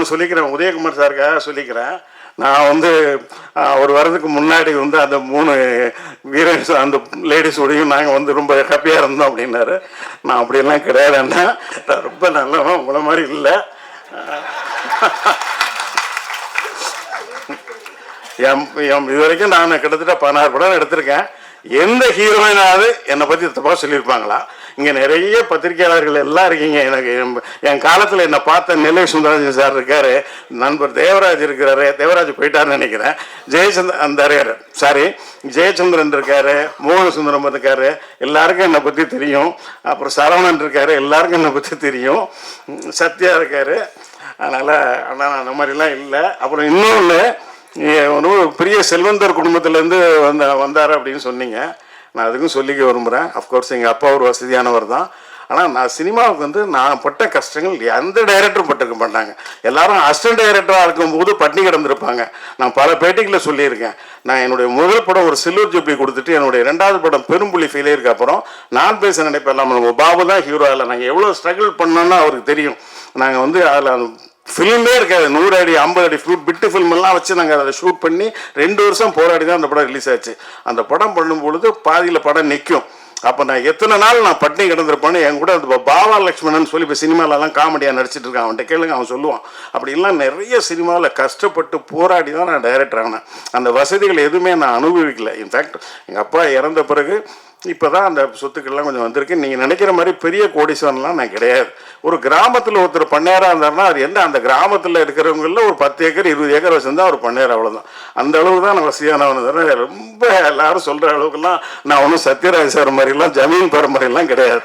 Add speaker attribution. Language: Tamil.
Speaker 1: ஒன்று சொல்லிக்கிறேன். உதயகுமார் சாருக்காக சொல்லிக்கிறேன். நான் வந்து ஒரு வரதுக்கு முன்னாடி வந்து அந்த மூணு வீரன்ஸ் அந்த லேடிஸோடையும் நாங்கள் வந்து ரொம்ப ஹாப்பியாக இருந்தோம் அப்படின்னாரு. நான் அப்படியெல்லாம் கிடையாதுன்னா நான் ரொம்ப நல்லவன். உங்களை மாதிரி இல்லை. எம் என் இது வரைக்கும் நான் கிட்டத்தட்ட பதினாறு படம் எடுத்திருக்கேன். எந்த ஹீரோயினாவது என்னை பற்றி தப்பாக சொல்லியிருப்பாங்களா? இங்கே நிறைய பத்திரிகையாளர்கள் எல்லாம் இருக்கீங்க. எனக்கு என்- என் காலத்தில் என்னை பார்த்த நெல்லை சுந்தரராஜன் சார் இருக்காரு. நண்பர் தேவராஜ் இருக்கிறாரு. தேவராஜ் போயிட்டாருன்னு நினைக்கிறேன். ஜெயச்சந்திரன் அந்த சாரி ஜெயச்சந்திரன் இருக்காரு மோகன சுந்தரம் இருக்காரு. எல்லாருக்கும் என்னை பற்றி தெரியும். அப்புறம் சரவணன் இருக்காரு. எல்லாருக்கும் என்னை பற்றி தெரியும். சத்யா இருக்காரு. அதனால் ஆனால் அந்த மாதிரிலாம் இல்லை. அப்புறம் இன்னொன்று ஒரு பெரிய செல்வந்தர் குடும்பத்திலேருந்து வந்த வந்தார் அப்படின்னு சொன்னீங்க. நான் அதுக்கும் சொல்லிக்க விரும்புகிறேன் அஃப்கோர்ஸ் எங்கள் அப்பா ஒரு வசதியானவர் தான். ஆனால் நான் சினிமாவுக்கு வந்து நான் பட்ட கஷ்டங்கள் எந்த டைரக்டரும் பட்டிருக்க மாட்டாங்க. எல்லாரும் அசிஸ்டன்ட் டைரக்டராக இருக்கும்போது பட்டினி கிடந்திருப்பாங்க. நான் பல பேட்டிகளில் சொல்லியிருக்கேன். நான் என்னுடைய முதல் படம் ஒரு சில்வர் ஜூப்ளி கொடுத்துட்டு என்னுடைய ரெண்டாவது படம் பெரும்புலி ஃபெயிலியருக்கு அப்புறம் நான் பேச நினைப்பேன். நம்ம பாபு தான் ஹீரோ இல்லை நாங்கள் எவ்வளோ ஸ்ட்ரகிள் பண்ணோன்னா அவருக்கு தெரியும். நாங்கள் வந்து அதில் ஃபிலிமே இருக்காது. நூறு அடி ஐம்பது அடி ஃபிலிம் பிட்டு ஃபிலிம் எல்லாம் வச்சு நாங்கள் அதை ஷூட் பண்ணி ரெண்டு வருஷம் போராடி தான் அந்த படம் ரிலீஸ் ஆச்சு. அந்த படம் பண்ணும்பொழுது பாதியில் படம் நிற்கும் அப்போ நான் எத்தனை நாள் நான் பட்னி கிடந்திருப்பேன்னு என் கூட அந்த பாபா லக்ஷ்மணன் சொல்லி இப்போ சினிமாலலாம் காமெடியாக நடிச்சிட்டு இருக்கான். அவன்கிட்ட கேளுங்க அவன் சொல்லுவான். அப்படிலாம் நிறைய சினிமாவில் கஷ்டப்பட்டு போராடி தான் நான் டைரக்டர் ஆனேன். அந்த வசதிகள் எதுவுமே நான் அனுபவிக்கல. இன்ஃபேக்ட் எங்கள் அப்பா இறந்த பிறகு இப்போ தான் அந்த சொத்துக்கள்லாம் கொஞ்சம் வந்திருக்கு. நீங்கள் நினைக்கிற மாதிரி பெரிய கோடீஸ்வரன்லாம் நான் கிடையாது. ஒரு கிராமத்தில் ஒருத்தர் பண்ணையாராக இருந்தாருன்னா அது என்ன அந்த கிராமத்தில் இருக்கிறவங்களில் ஒரு பத்து ஏக்கர் இருபது ஏக்கர் வச்சுருந்தா ஒரு பண்ணையார் அவ்வளோதான் அந்த அளவுக்கு தான் நான் வசதியானவனு தவிர ரொம்ப எல்லாரும் சொல்கிற அளவுக்குலாம் நான் ஒன்றும் சத்யராஜ் சார் மாதிரிலாம் ஜமீன் பெற மாதிரிலாம் கிடையாது.